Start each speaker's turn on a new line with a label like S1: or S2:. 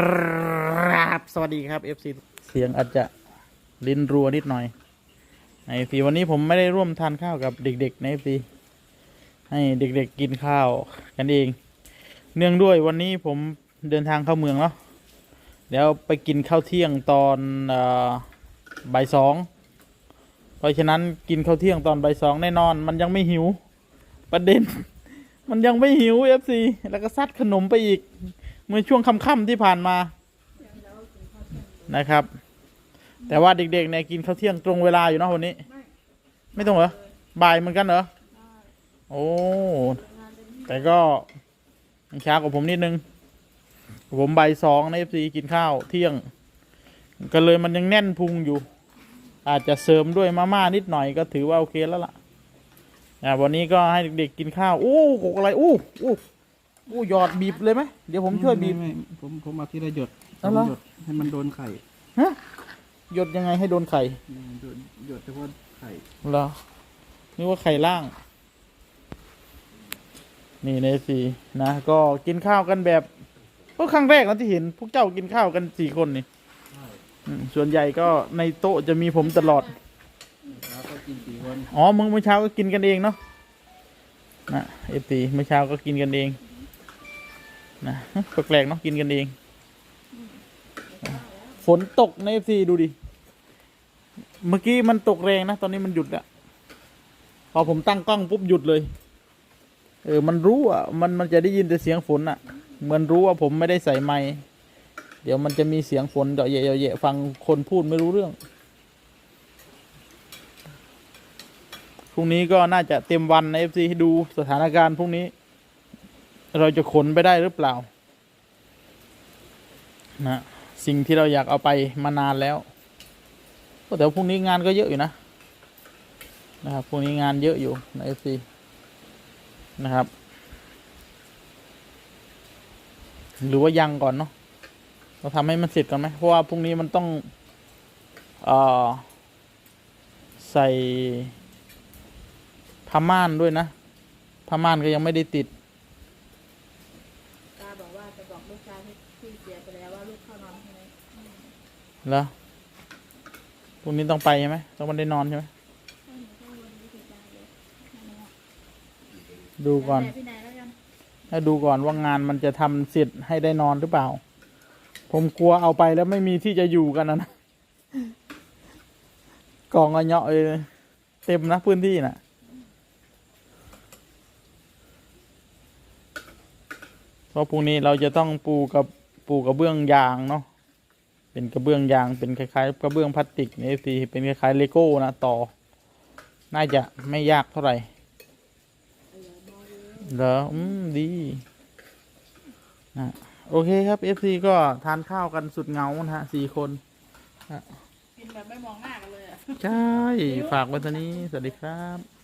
S1: ครับสวัสดีครับ FC เสียงอาจจะลิ้นรัวนิดหน่อยใน FC วันนี้ผมไม่ได้ร่วมทานข้าวกับเด็กๆใน FC ให้เด็กๆกินข้าวกันเอง เนื่องด้วยวันนี้ผมเดินทางเข้าเมืองแล้วแล้วไปกินข้าวเที่ยงตอนอบ่ายสองเพราะฉะนั้นกินข้าวเที่ยงตอนบ่ายสองแน่นอน มันยังไม่หิว ประเด็น มันยังไม่หิว FC แล้วก็ซัดขนมไปอีก เมื่อช่วงค่ำๆที่ผ่านมานะครับ แต่ว่าเด็กๆเนี่ยกินข้าวเที่ยงตรงเวลาอยู่เนะวันนี้ ไม่ตรงเหรอบ่ายเหมือนกันเหรอโอ้แต่ก็ช้ากว่าผมนิดนึง ผมบ่ายสองในเอฟซีกินข้าวเที่ยง ก็เลยมันยังแน่นพุงอยู่ อาจจะเสริมด้วยมาม่านิดหน่อยก็ถือว่าโอเคแล้วล่ะอ่าวันนี้ก็ให้เด็กๆกินข้าวอู้กกอะไร อู้อู้ อู้หยอดบีบเลยไหมเดี๋ยวผมช่วยบีบ
S2: ไม่ไม่ผมผมเอาที่ละหยด
S1: เอาเหรอ
S2: ผมหยดให้มันโดนไข่
S1: ฮะหยดยังไงให้โดนไข่
S2: อืมหยดหยดเฉพาะไข่
S1: เหรอนี่ว่าไข่ล่าง นี่ในสีนะก็กินข้าวกันแบบก็ครั้งแรกนะที่เห็น พวกเจ้ากินข้าวกันสี่คนนี่อืมส่วนใหญ่ก็ในโต๊ะจะมีผมตลอด
S2: แล้วก็กินสี่คน
S1: อ๋อมึงเมื่อเช้าก็กินกันเองเนาะนะเอฟซีเมื่อเช้าก็กินกันเอง นะแปลกๆเนาะกินกันเองฝนตกในเอฟซีดูดิ เมื่อกี้มันตกแรงนะ ตอนนี้มันหยุดแล้วพอผมตั้งกล้องปุ๊บหยุดเลย เออ มันรู้อะ มันมันจะได้ยินแต่เสียงฝนอะ เหมือนรู้ว่าผมไม่ได้ใส่ไมค์เดี๋ยวมันจะมีเสียงฝนเดาะเยะเดาะเยะฟังคนพูดไม่รู้เรื่อง พรุ่งนี้ก็น่าจะเต็มวันในเอฟซีให้ดูสถานการณ์พรุ่งนี้ เราจะขนไปได้หรือเปล่านะสิ่งที่เราอยากเอาไปมานานแล้วก็แต่ว่าพรุ่งนี้งานก็เยอะอยู่นะนะครับพรุ่งนี้งานเยอะอยู่ในเอฟซีนะครับ หรือว่ายังก่อนเนาะเราทำให้มันเสร็จก่อนไหมเพราะว่าพรุ่งนี้มันต้องเอ่อใส่ผ้าม่านด้วยนะผ้าม่านก็ยังไม่ได้ติด
S3: ตาบอกว่าจะบอกลูกชายที่ที่เสียไปแล้วว่าลูกเข้านอนใช่ไหม
S1: แล้วพรุ่งนี้ต้องไปใช่ไหมต้องมันได้นอนใช่ไหมดูก่อน
S3: แล้วแต่พี่นายแล้วกัน
S1: ให้ดูก่อนว่างานมันจะทำเสร็จให้ได้นอนหรือเปล่า ผมกลัวเอาไปแล้วไม่มีที่จะอยู่กันนะนะกองอะเนาะเอยเต็มนะพื้นที่น่ะ เพราะพรุ่งนี้เราจะต้องปูกับปูกระเบื้องยางเนาะ เป็นกระเบื้องยางเป็นคล้ายๆ กระเบื้องพลาสติกในสีเป็นคล้ายๆเลโก้นะต่อ น่าจะไม่ยากเท่าไหร่เหรออืมดีนะโอเคครับ FC ก็ทานข้าวกันสุดเหงานะฮะสี่คน
S3: กินแบบไม่มองหน้ากันเลยอะ
S1: ใช่ ฝากไว้ตอนนี้ สวัสดีครับ